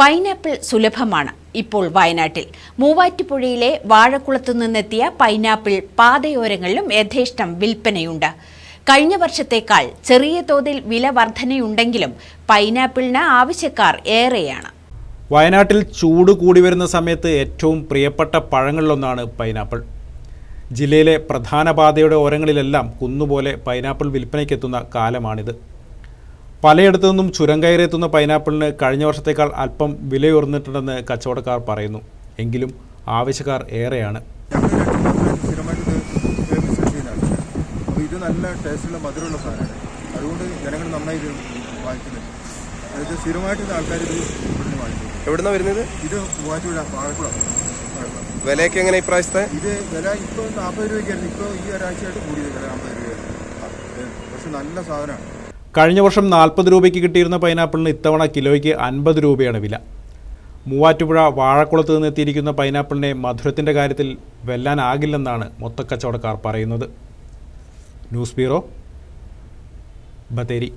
Pineapple സുലഭമാണ് ഇപ്പോൾ വയനാട്ടിൽ. മൂവാറ്റുപുഴയിലെ വാഴക്കുളത്തു നിന്നെത്തിയ പൈനാപ്പിൾ പാതയോരങ്ങളിലും യഥേഷ്ടം വിൽപ്പനയുണ്ട്. കഴിഞ്ഞ വർഷത്തേക്കാൾ ചെറിയ തോതിൽ വില വർധനയുണ്ടെങ്കിലും പൈനാപ്പിളിന് ആവശ്യക്കാർ ഏറെയാണ്. വയനാട്ടിൽ ചൂട് കൂടി വരുന്ന സമയത്ത് ഏറ്റവും പ്രിയപ്പെട്ട പഴങ്ങളിലൊന്നാണ് പൈനാപ്പിൾ. ജില്ലയിലെ പ്രധാന പാതയുടെ ഓരങ്ങളിലെല്ലാം കുന്നുപോലെ പൈനാപ്പിൾ വിൽപ്പനയ്ക്കെത്തുന്ന കാലമാണിത്. പലയിടത്തു നിന്നും ചുരം കയറിയെത്തുന്ന പൈനാപ്പിളിന് കഴിഞ്ഞ വർഷത്തേക്കാൾ അല്പം വിലയുയർന്നിട്ടുണ്ടെന്ന് കച്ചവടക്കാർ പറയുന്നു. എങ്കിലും ആവശ്യക്കാർ ഏറെയാണ്. ഇത് നല്ല ടേസ്റ്റുള്ള മധുരമുള്ള സാധനമാണ്. അതുകൊണ്ട് ജനങ്ങൾ നന്നായി ഇത് വാങ്ങിക്കുന്നുണ്ട്. അതായത് സ്ഥിരമായിട്ട് ആൾക്കാർ ഇത് ഇവിടുന്ന് വാങ്ങിക്കും. എവിടുന്നാ വരുന്നത്? ഇത് മൂവാറ്റുപുഴ വാഴക്കുളം വിലയൊക്കെ എങ്ങനെ ഇപ്രാവശ്യത്തെ ഇത് വില ഇപ്പോൾ നാൽപ്പത് രൂപയ്ക്കായിരുന്നു. ഇപ്പോൾ ഈ ഒരാഴ്ചയായിട്ട് കൂടിയത് വില അമ്പത് രൂപയായിരുന്നു പക്ഷെ നല്ല സാധനമാണ്. കഴിഞ്ഞ വർഷം നാൽപ്പത് രൂപയ്ക്ക് കിട്ടിയിരുന്ന പൈനാപ്പിളിന് ഇത്തവണ കിലോയ്ക്ക് അൻപത് രൂപയാണ് വില. മൂവാറ്റുപുഴ വാഴക്കുളത്ത് നിന്ന് എത്തിയിരിക്കുന്ന പൈനാപ്പിളിനെ മധുരത്തിന്റെ കാര്യത്തിൽ വെല്ലാനാകില്ലെന്നാണ് മൊത്തക്കച്ചവടക്കാർ പറയുന്നത്. News bureau Bathery.